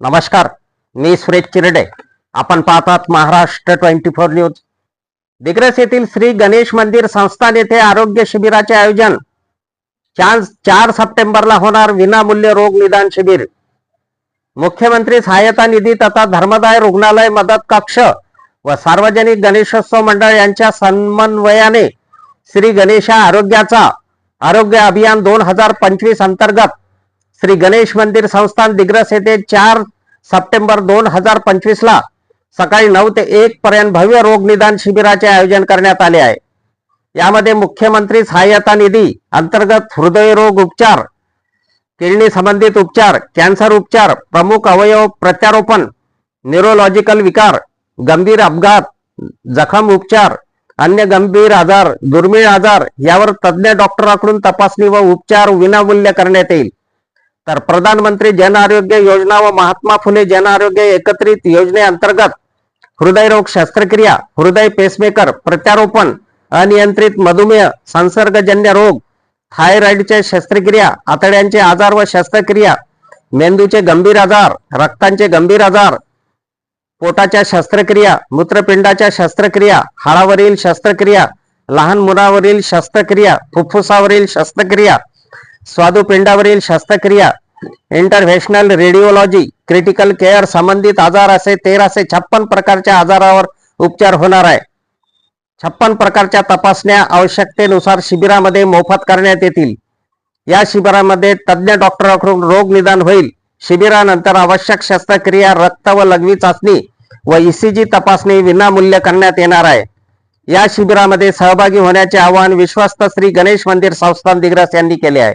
नमस्कार मी सुरेश चिरडे. आपण पाहतात Maharashtra twenty four news. Digras येथील श्री गणेश मंदिर संस्थान येथे आरोग्य शिबिराचे आयोजन चार चार सप्टेंबरला होणार विनामूल्य रोग निदान शिबिर. मुख्यमंत्री सहायता निधी तथा धर्मदाय रुग्णालय मदत कक्ष व सार्वजनिक गणेशोत्सव मंडळ यांच्या समन्वयाने श्री गणेशा आरोग्याचा आरोग्य अभियान दोन हजार पंचवीस अंतर्गत श्री गणेश मंदिर संस्थान दिग्रस येथे चार सप्टेंबर दोन हजार पंचवीस ला सकाळी नऊ ते एक पर्यंत भव्य रोग निदान शिबिराचे आयोजन करण्यात आले आहे. यामध्ये मुख्यमंत्री सहाय्यता निधी अंतर्गत हृदयरोग उपचार किडनी संबंधित उपचार कॅन्सर उपचार प्रमुख अवयव प्रत्यारोपण न्यूरोलॉजिकल विकार गंभीर अपघात जखम उपचार अन्य गंभीर आजार दुर्मिळ आजार यावर तज्ज्ञ डॉक्टरांकडून तपासणी व उपचार विनामूल्य करण्यात येईल. तर प्रधानमंत्री जन आरोग्य योजना व महात्मा फुले जन आरोग्य एकत्रित योजनेअंतर्गत हृदयरोग शस्त्रक्रिया हृदय पेसमेकर प्रत्यारोपण अनियंत्रित मधुमेह संसर्गजन्य रोग थायरॉइडच्या शस्त्रक्रिया आतड्यांचे आजार व शस्त्रक्रिया मेंदूचे गंभीर आजार रक्तांचे गंभीर आजार पोटाच्या शस्त्रक्रिया मूत्रपिंडाच्या शस्त्रक्रिया हाडावरील शस्त्रक्रिया लहान मुलावरील शस्त्रक्रिया फुफ्फुसावरील शस्त्रक्रिया स्वादुपिंडावरील शस्त्रक्रिया इंटरव्हेशनल रेडिओलॉजी क्रिटिकल केअर संबंधित आजार असे तेराशे छप्पन प्रकारच्या आजारावर उपचार होणार आहे. छप्पन प्रकारच्या तपासण्या आवश्यकतेनुसार शिबिरामध्ये मोफत करण्यात येतील. या शिबिरामध्ये तज्ज्ञ डॉक्टरांकडून रोग निदान होईल. शिबिरानंतर आवश्यक शस्त्रक्रिया रक्त व लघवी चाचणी व ईसीजी तपासणी विनामूल्य करण्यात येणार आहे. या शिबिरामध्ये सहभागी होण्याचे आवाहन विश्वस्त श्री गणेश मंदिर संस्थान दिग्रस यांनी केले आहे.